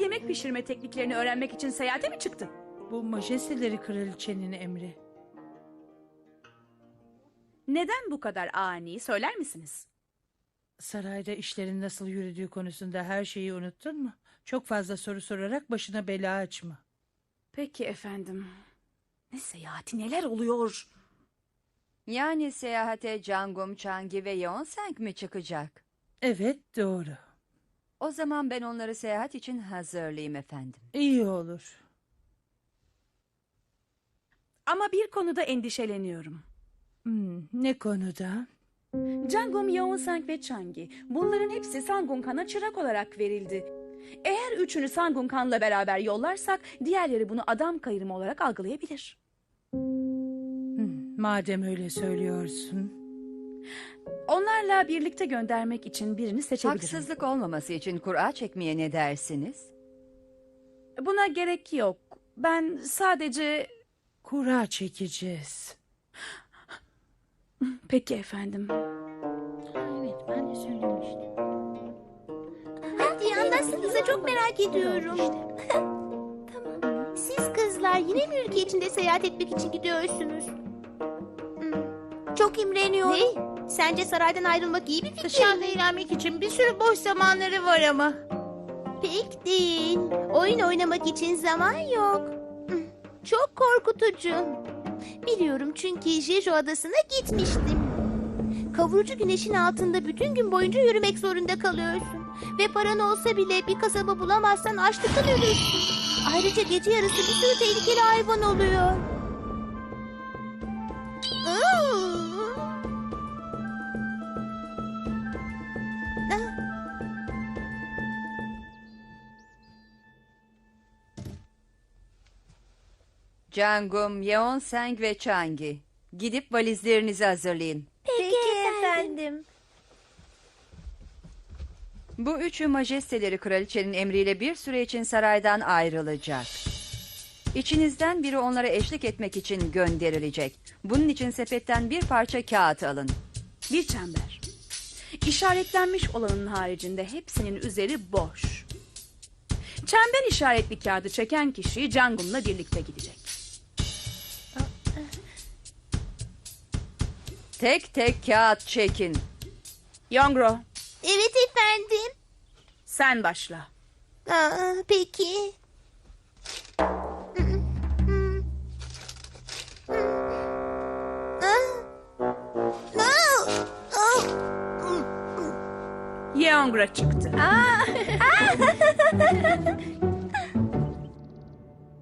Yemek pişirme tekniklerini öğrenmek için seyahate mi çıktın? Bu majesteleri kraliçenin emri. Neden bu kadar ani söyler misiniz? Sarayda işlerin nasıl yürüdüğü konusunda her şeyi unuttun mu? Çok fazla soru sorarak başına bela açma. Peki efendim. Ne seyahati neler oluyor? Yani seyahate Cangum, Changi ve Yeonseng mi çıkacak? Evet doğru. O zaman ben onları seyahat için hazırlayayım efendim. İyi olur. Ama bir konuda endişeleniyorum. Hmm, ne konuda? Cangum, Yeonsang ve Changi. Bunların hepsi Sangun Kan'a çırak olarak verildi. Eğer üçünü Sangun Kan'la beraber yollarsak diğerleri bunu adam kayırımı olarak algılayabilir. Hmm, madem öyle söylüyorsun. Onlarla birlikte göndermek için birini seçebilirim. Haksızlık olmaması için kura çekmeye ne dersiniz? Buna gerek yok. Ben sadece... Kura çekeceğiz. Peki efendim. Evet ben de söylemiştim. Hadi anlatsanıza çok merak ediyorum. tamam. Siz kızlar yine mi ülke içinde seyahat etmek için gidiyorsunuz? Hmm, Çok imreniyorum. Ne? Sence saraydan ayrılmak iyi bir fikir Dışarıda eğlenmek için bir sürü boş zamanları var ama. Pek değil. Oyun oynamak için zaman yok. Hmm, Çok korkutucu. Biliyorum çünkü Jeju adasına gitmiştim. Kavurucu güneşin altında bütün gün boyunca yürümek zorunda kalıyorsun. Ve paran olsa bile bir kasaba bulamazsan açlıktan ölürsün. Ayrıca gece yarısı bir sürü tehlikeli hayvan oluyor. Cangum, Yeonseng ve Changi. Gidip valizlerinizi hazırlayın. Peki, efendim. Bu üçü majesteleri kraliçenin emriyle bir süre için saraydan ayrılacak. İçinizden biri onlara eşlik etmek için gönderilecek. Bunun için sepetten bir parça kağıt alın. Bir çember. İşaretlenmiş olanın haricinde hepsinin üzeri boş. Çember işaretli kağıdı çeken kişi Cangum'la birlikte gidecek. Tek tek kağıt çekin. Yongro, Evet efendim. sen başla. Aa, peki. Yeongra çıktı.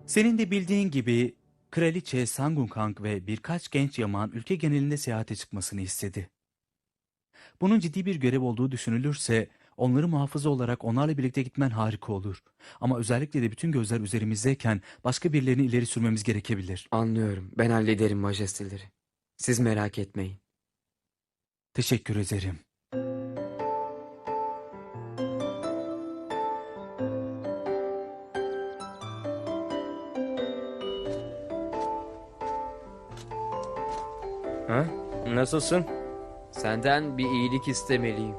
Senin de bildiğin gibi Kraliçe Sangunkang ve birkaç genç yaman ülke genelinde seyahate çıkmasını istedi. Bunun ciddi bir görev olduğu düşünülürse onları muhafızı olarak onlarla birlikte gitmen harika olur. Ama özellikle de bütün gözler üzerimizdeyken başka birilerini ileri sürmemiz gerekebilir. Anlıyorum. Ben hallederim majesteleri. Siz merak etmeyin. Teşekkür ederim. Nasılsın? Senden bir iyilik istemeliyim.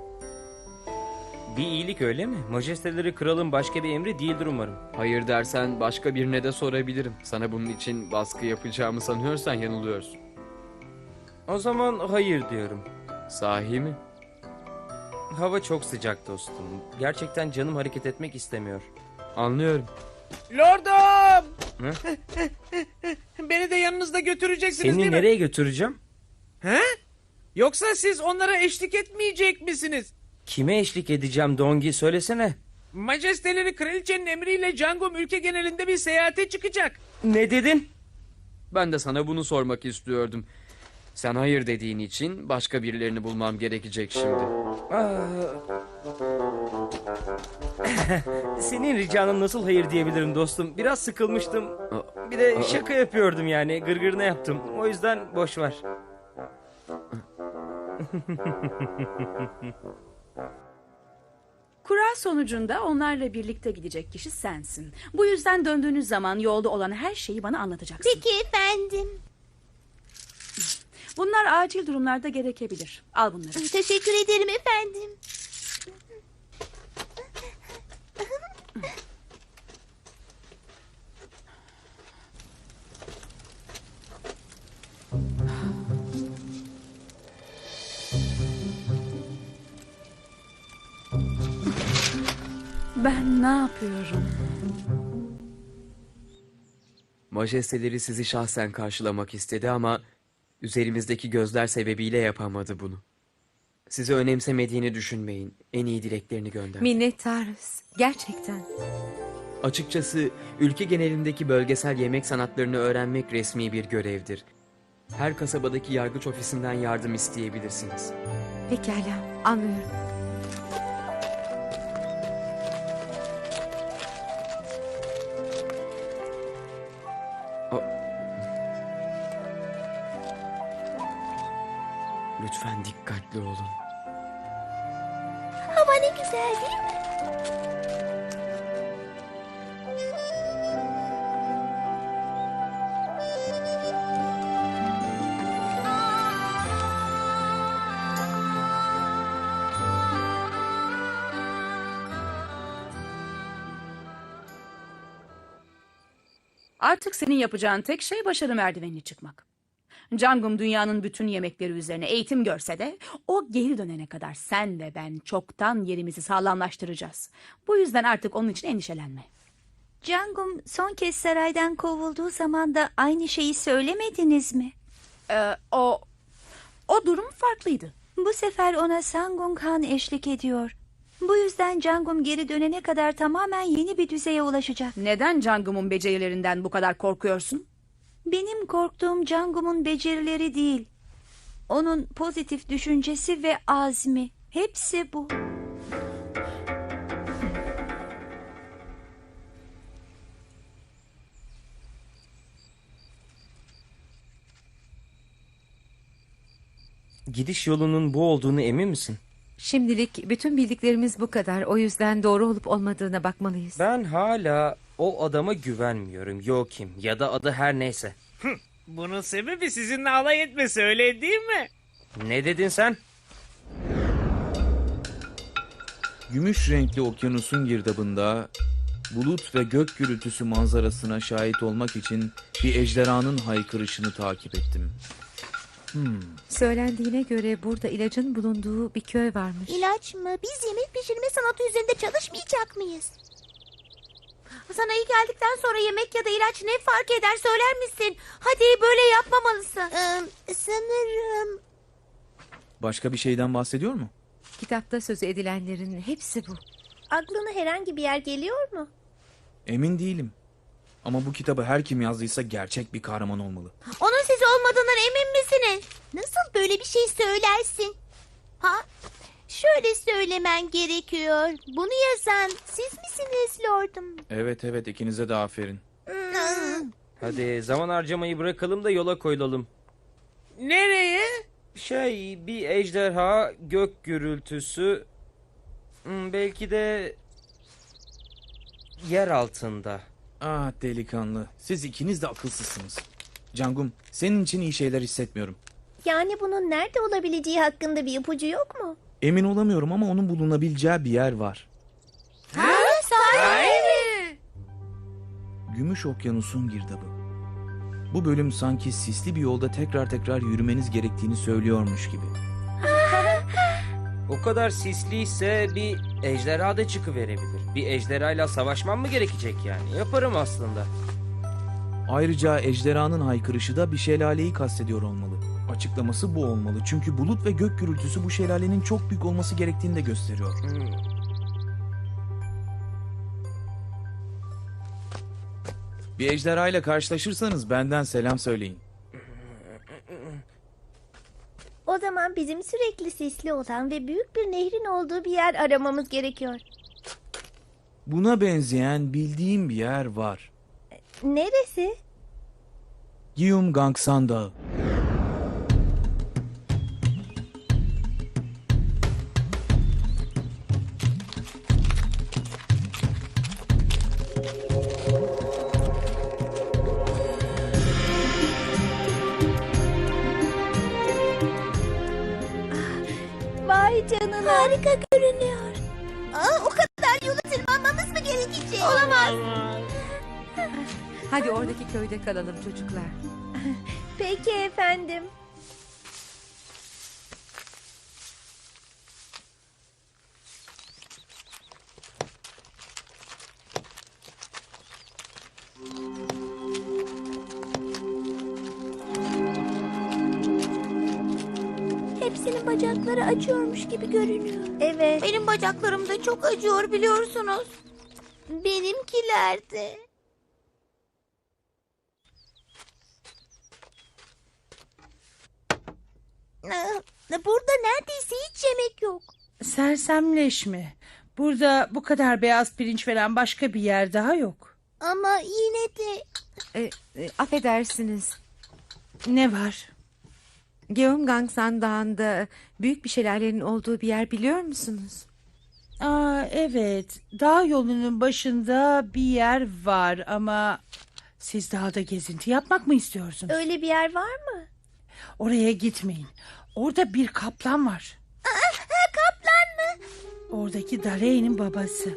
Bir iyilik öyle mi? Majesteleri kralın başka bir emri değildir umarım. Hayır dersen başka birine de sorabilirim. Sana bunun için baskı yapacağımı sanıyorsan yanılıyorsun. O zaman hayır diyorum. Sahi mi? Hava çok sıcak dostum. Gerçekten canım hareket etmek istemiyor. Anlıyorum. Lordum! Hı? Beni de yanınızda götüreceksiniz değil Seni mi? nereye götüreceğim? He? Yoksa siz onlara eşlik etmeyecek misiniz? Kime eşlik edeceğim Dongi söylesene. Majesteleri kraliçenin emriyle Cangum ülke genelinde bir seyahate çıkacak. Ne dedin? Ben de sana bunu sormak istiyordum. Sen hayır dediğin için başka birilerini bulmam gerekecek şimdi. Aa. Senin ricanın nasıl hayır diyebilirim dostum? Biraz sıkılmıştım. Bir de şaka yapıyordum yani. Gırgırına yaptım. O yüzden boş ver. Kura sonucunda onlarla birlikte gidecek kişi sensin. Bu yüzden döndüğünüz zaman yolda olan her şeyi bana anlatacaksın. Peki efendim. Bunlar acil durumlarda gerekebilir. Al bunları. Teşekkür ederim efendim. Ben ne yapıyorum? Majesteleri sizi şahsen karşılamak istedi ama üzerimizdeki gözler sebebiyle yapamadı bunu. Sizi önemsemediğini düşünmeyin. En iyi dileklerini gönder. Minnettarız. Gerçekten. Açıkçası ülke genelindeki bölgesel yemek sanatlarını öğrenmek resmi bir görevdir. Her kasabadaki yargıç ofisinden yardım isteyebilirsiniz. Pekala. Anlıyorum. Lütfen dikkatli olun. Hava ne güzel değil mi? Artık senin yapacağın tek şey başarı merdivenine çıkmak. Cangum dünyanın bütün yemekleri üzerine eğitim görse de o geri dönene kadar sen ve ben çoktan yerimizi sağlamlaştıracağız. Bu yüzden artık onun için endişelenme. Cangum son kez saraydan kovulduğu zaman da aynı şeyi söylemediniz mi? Ee, o o durum farklıydı. Bu sefer ona Sangung Han eşlik ediyor. Bu yüzden Cangum geri dönene kadar tamamen yeni bir düzeye ulaşacak. Neden Cangum'un becerilerinden bu kadar korkuyorsun? Benim korktuğum Cangum'un becerileri değil. Onun pozitif düşüncesi ve azmi. Hepsi bu. Gidiş yolunun bu olduğunu emin misin? Şimdilik bütün bildiklerimiz bu kadar. O yüzden doğru olup olmadığına bakmalıyız. Ben hala o adama güvenmiyorum. Joachim ya da adı her neyse. Bunun sebebi sizinle alay etmesi öyle değil mi? Ne dedin sen? Gümüş renkli okyanusun girdabında bulut ve gök gürültüsü manzarasına şahit olmak için bir ejderhanın haykırışını takip ettim. Söylendiğine göre burada ilacın bulunduğu bir köy varmış. İlaç mı? Biz yemek pişirme sanatı üzerinde çalışmayacak mıyız? Sana iyi geldikten sonra yemek ya da ilaç ne fark eder söyler misin? Hadi böyle yapmamalısın. sanırım... Başka bir şeyden bahsediyor mu? Kitapta sözü edilenlerin hepsi bu. Aklına herhangi bir yer geliyor mu? Emin değilim. Ama bu kitabı her kim yazdıysa gerçek bir kahraman olmalı. Onun sesi olmadığından emin misiniz? Nasıl böyle bir şey söylersin? Ha? Şöyle söylemen gerekiyor. Bunu yazan siz misiniz lordum? Evet evet ikinize de aferin. Hadi zaman harcamayı bırakalım da yola koyulalım. Nereye? Şey bir ejderha, gök gürültüsü, hmm, belki de yer altında. Ah delikanlı siz ikiniz de akılsızsınız. Cangum senin için iyi şeyler hissetmiyorum. Yani bunun nerede olabileceği hakkında bir ipucu yok mu? Emin olamıyorum ama onun bulunabileceği bir yer var. Ha, sahi mi? Gümüş Okyanus'un girdabı. Bu bölüm sanki sisli bir yolda tekrar tekrar yürümeniz gerektiğini söylüyormuş gibi. O kadar sisliyse bir ejderha da çıkıverebilir. Bir ejderhayla savaşmam mı gerekecek yani? Yaparım aslında. Ayrıca ejderhanın haykırışı da bir şelaleyi kastediyor olmalı. Açıklaması bu olmalı çünkü bulut ve gök gürültüsü bu şelalenin çok büyük olması gerektiğini de gösteriyor. Bir ejderha ile karşılaşırsanız benden selam söyleyin. O zaman bizim sürekli sisli olan ve büyük bir nehrin olduğu bir yer aramamız gerekiyor. Buna benzeyen bildiğim bir yer var. Neresi? Gyeum Gangsan Dağı. köyde kalalım çocuklar. Peki efendim. Hepsinin bacakları acıyormuş gibi görünüyor. Evet. Benim bacaklarım da çok acıyor biliyorsunuz. Benimkiler de. Burada neredeyse hiç yemek yok. Sersemleşme. Burada bu kadar beyaz pirinç veren başka bir yer daha yok. Ama yine de E, e, affedersiniz. Ne var? Geumgangsan Dağı'nda büyük bir şelalenin olduğu bir yer biliyor musunuz? Aa evet. Dağ yolunun başında bir yer var ama siz dağda gezinti yapmak mı istiyorsunuz? öyle bir yer var mı? Oraya gitmeyin. Orada bir kaplan var. Kaplan mı? Oradaki Dale'nin babası.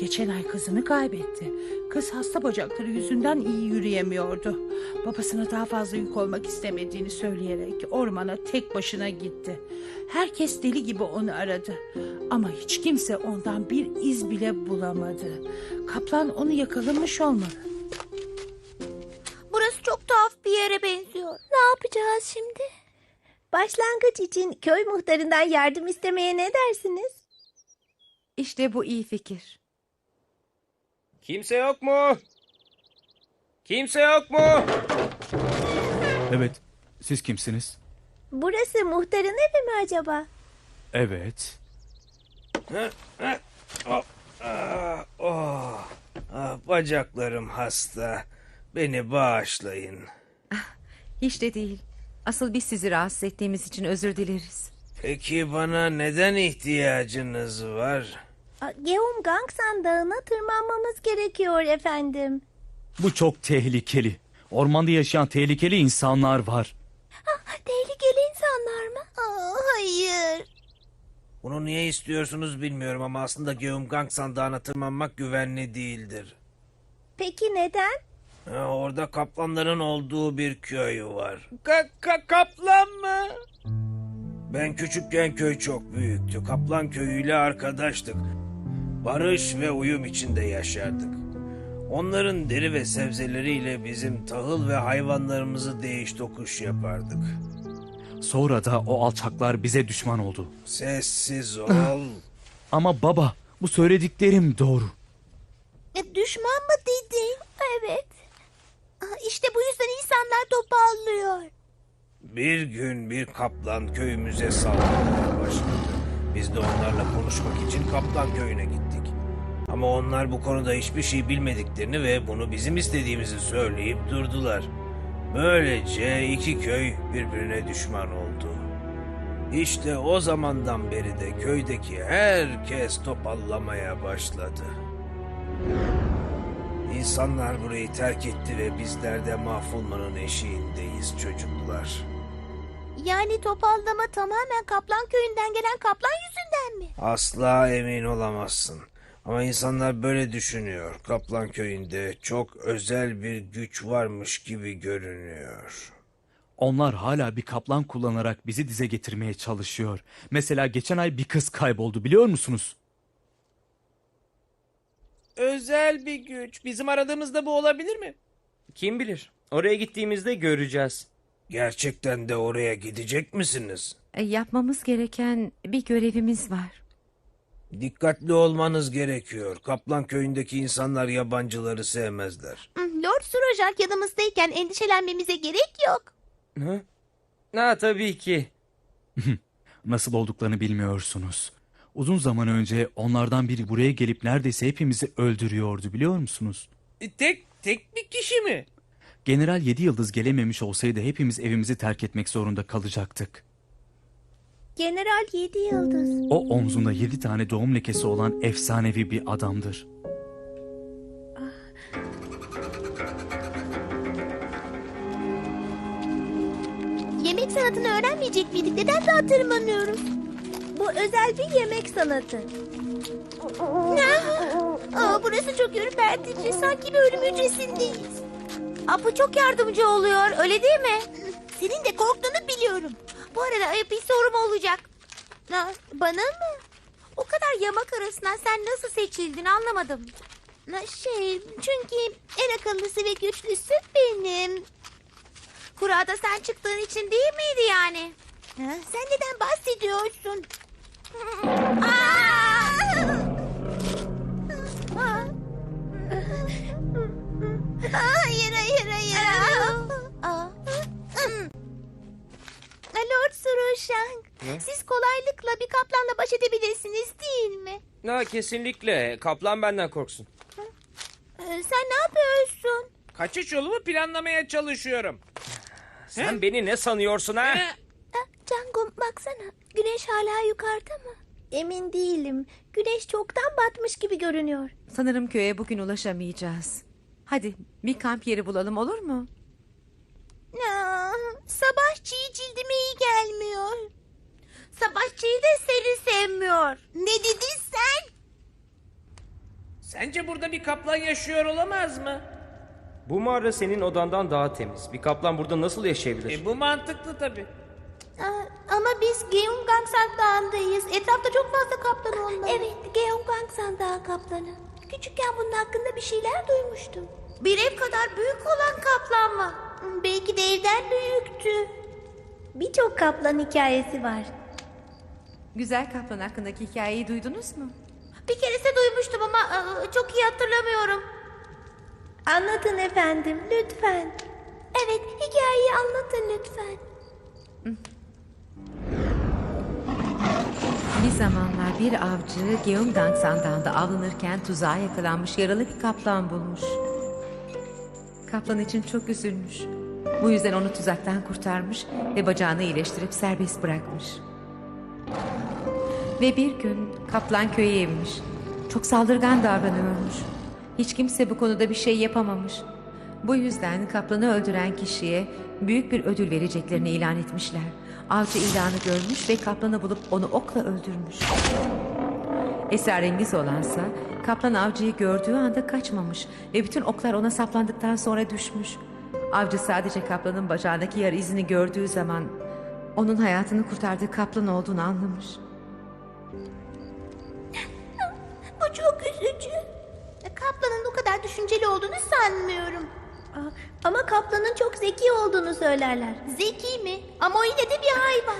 Geçen ay kızını kaybetti. Kız hasta bacakları yüzünden iyi yürüyemiyordu. Babasına daha fazla yük olmak istemediğini söyleyerek ormana tek başına gitti. Herkes deli gibi onu aradı. Ama hiç kimse ondan bir iz bile bulamadı. Kaplan onu yakalamış olmalı. Yere benziyor. Ne yapacağız şimdi? Başlangıç için köy muhtarından yardım istemeye ne dersiniz? İşte bu iyi fikir. Kimse yok mu? Kimse yok mu? Evet, siz kimsiniz? Burası muhtarın evi mi acaba? Evet. Ah, oh, ah, bacaklarım hasta. Beni bağışlayın. Hiç de değil. Asıl biz sizi rahatsız ettiğimiz için özür dileriz. Peki bana neden ihtiyacınız var? Geumgangsan Dağı'na tırmanmamız gerekiyor efendim. Bu çok tehlikeli. Ormanda yaşayan tehlikeli insanlar var. Tehlikeli insanlar mı? hayır. Bunu niye istiyorsunuz bilmiyorum ama aslında Geumgang sandığına tırmanmak güvenli değildir. Peki neden? Ha, orada kaplanların olduğu bir köy var. kaplan mı? Ben küçükken köy çok büyüktü. Kaplan köyüyle arkadaştık. Barış ve uyum içinde yaşardık. Onların deri ve sebzeleriyle bizim tahıl ve hayvanlarımızı değiş tokuş yapardık. Sonra da o alçaklar bize düşman oldu. Sessiz ol. Ama baba, bu söylediklerim doğru. E, düşman mı dedin? Evet. İşte bu yüzden insanlar topallıyor. Bir gün bir kaplan köyümüze saldırmaya başladı. Biz de onlarla konuşmak için kaplan köyüne gittik. Ama onlar bu konuda hiçbir şey bilmediklerini ve bunu bizim istediğimizi söyleyip durdular. Böylece iki köy birbirine düşman oldu. İşte o zamandan beri de köydeki herkes topallamaya başladı. İnsanlar burayı terk etti ve bizler de mahvolmanın eşiğindeyiz çocuklar. Yani topallama tamamen Kaplan köyünden gelen kaplan yüzünden mi? Asla emin olamazsın. Ama insanlar böyle düşünüyor. Kaplan köyünde çok özel bir güç varmış gibi görünüyor. Onlar hala bir kaplan kullanarak bizi dize getirmeye çalışıyor. Mesela geçen ay bir kız kayboldu biliyor musunuz? Özel bir güç. Bizim aradığımızda bu olabilir mi? Kim bilir. Oraya gittiğimizde göreceğiz. Gerçekten de oraya gidecek misiniz? E, yapmamız gereken bir görevimiz var. Dikkatli olmanız gerekiyor. Kaplan köyündeki insanlar yabancıları sevmezler. Hmm, Lord Surajak yanımızdayken endişelenmemize gerek yok. Hı? Ha tabii ki. Nasıl olduklarını bilmiyorsunuz. Uzun zaman önce onlardan biri buraya gelip neredeyse hepimizi öldürüyordu biliyor musunuz? E, Tek tek bir kişi mi? General 7 yıldız gelememiş olsaydı hepimiz evimizi terk etmek zorunda kalacaktık. General 7 Yıldız. O omzunda 7 tane doğum lekesi olan efsanevi bir adamdır. Yemek sanatını öğrenmeyecek miydik? Neden daha tırmanıyoruz? Bu özel bir yemek sanatı. Aa, burası çok ürpertici. Sanki bir ölüm hücresindeyiz. Bu çok yardımcı oluyor. Öyle değil mi? Senin de korktuğunu biliyorum. Bu arada ayıp bir sorum olacak. Ha, bana mı? O kadar yamak arasından sen nasıl seçildin anlamadım. Ha, Şey, çünkü en akıllısı ve güçlüsü benim. Kurada sen çıktığın için değil miydi yani? Ha, sen neden bahsediyorsun? Hayır, hayır, hayır. Lord Suruşang, siz kolaylıkla bir kaplanla baş edebilirsiniz değil mi? Ha, kesinlikle. Kaplan benden korksun. Ee, Sen ne yapıyorsun? Kaçış yolumu planlamaya çalışıyorum. Sen beni ne sanıyorsun ha? Ah, Cangum baksana. Güneş hala yukarıda mı? Emin değilim. Güneş çoktan batmış gibi görünüyor. Sanırım köye bugün ulaşamayacağız. Hadi bir kamp yeri bulalım olur mu? Aa, sabah çiğ cildime iyi gelmiyor. Sabah çiğ de seni sevmiyor. Ne dedin sen? Sence burada bir kaplan yaşıyor olamaz mı? Bu mağara senin odandan daha temiz. Bir kaplan burada nasıl yaşayabilir? E, bu mantıklı tabii. Ama biz Geumgangsan Dağı'ndayız. Etrafta çok fazla kaplan olmalı. Evet, Geumgangsan Dağı kaplanı. Küçükken bunun hakkında bir şeyler duymuştum. Bir ev kadar büyük olan kaplan mı? Hmm, Belki de evden büyüktü. Birçok kaplan hikayesi var. Güzel kaplan hakkındaki hikayeyi duydunuz mu? Bir kerese duymuştum ama e, çok iyi hatırlamıyorum. Anlatın efendim, lütfen. Evet, hikayeyi anlatın lütfen. Bir zamanlar bir avcı Geumgang Sandağı'nda avlanırken tuzağa yakalanmış yaralı bir kaplan bulmuş. Kaplan için çok üzülmüş. Bu yüzden onu tuzaktan kurtarmış ve bacağını iyileştirip serbest bırakmış. Ve bir gün kaplan köye evmiş. Çok saldırgan davranıyormuş. Hiç kimse bu konuda bir şey yapamamış. Bu yüzden kaplanı öldüren kişiye büyük bir ödül vereceklerini ilan etmişler. Avcı ilanı görmüş ve kaplanı bulup onu okla öldürmüş. Esrarengiz olansa kaplan avcıyı gördüğü anda kaçmamış ve bütün oklar ona saplandıktan sonra düşmüş. Avcı sadece kaplanın bacağındaki yara izini gördüğü zaman onun hayatını kurtardığı kaplan olduğunu anlamış. Bu çok üzücü. Kaplanın bu kadar düşünceli olduğunu sanmıyorum. Ama kaplanın çok zeki olduğunu söylerler. Zeki mi? Ama o yine de bir hayvan.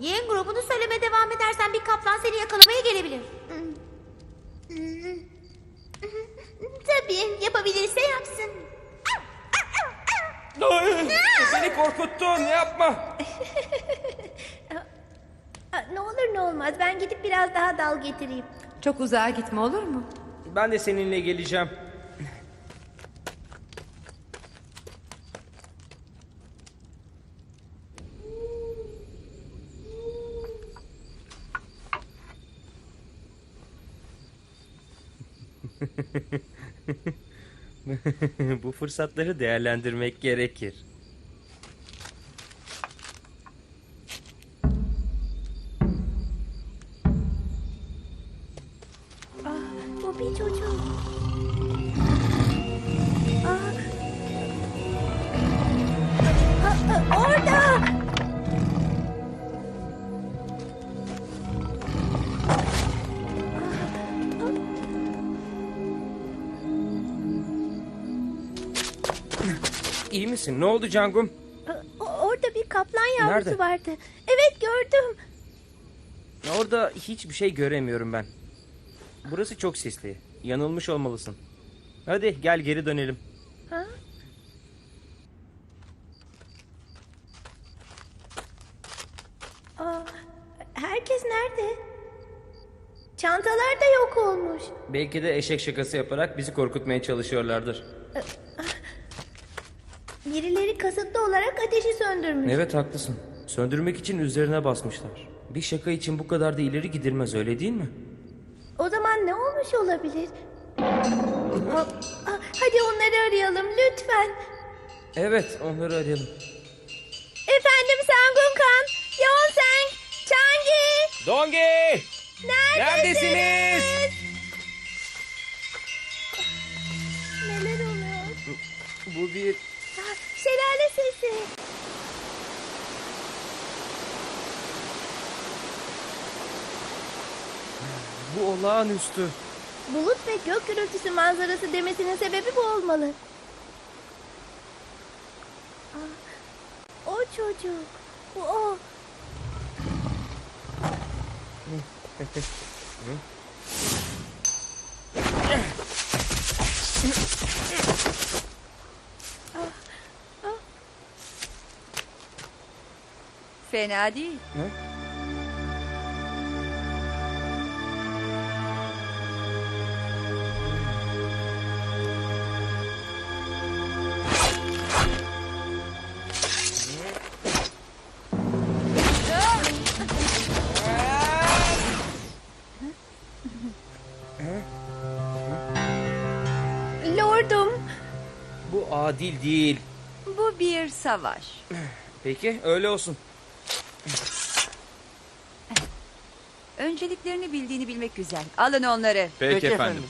Yeğen grubunu söyleme devam edersen bir kaplan seni yakalamaya gelebilir. Tabii yapabilirse yapsın. Beni korkuttun yapma. Ne olur ne olmaz ben gidip biraz daha dal getireyim. Çok uzağa gitme olur mu? Ben de seninle geleceğim. Bu fırsatları değerlendirmek gerekir. İyi misin? Ne oldu Cangum? O- Orada bir kaplan yavrusu Nerede? vardı. Evet gördüm. Orada hiçbir şey göremiyorum ben. Burası çok sisli. Yanılmış olmalısın. Hadi gel geri dönelim. Ha? Aa, herkes nerede? Çantalar da yok olmuş. Belki de eşek şakası yaparak bizi korkutmaya çalışıyorlardır. Birileri kasıtlı olarak ateşi söndürmüş. Evet haklısın. Söndürmek için üzerine basmışlar. Bir şaka için bu kadar da ileri gidilmez öyle değil mi? O zaman ne olmuş olabilir? Aa, hadi onları arayalım lütfen. Evet onları arayalım. Efendim Sangun Kan, Yonseng, Changi. Dongi! Neredesiniz? Neredesiniz? Neler oluyor? Bu bir... Ah, Şelale sesi. Bu olağanüstü. Bulut ve gök gürültüsü manzarası demesinin sebebi bu olmalı. Aa, o çocuk. Bu o. Fena değil. Lordum. Bu adil değil. Bu bir savaş. Peki öyle olsun. Önceliklerini bildiğini bilmek güzel. Alın onları. Peki, efendim.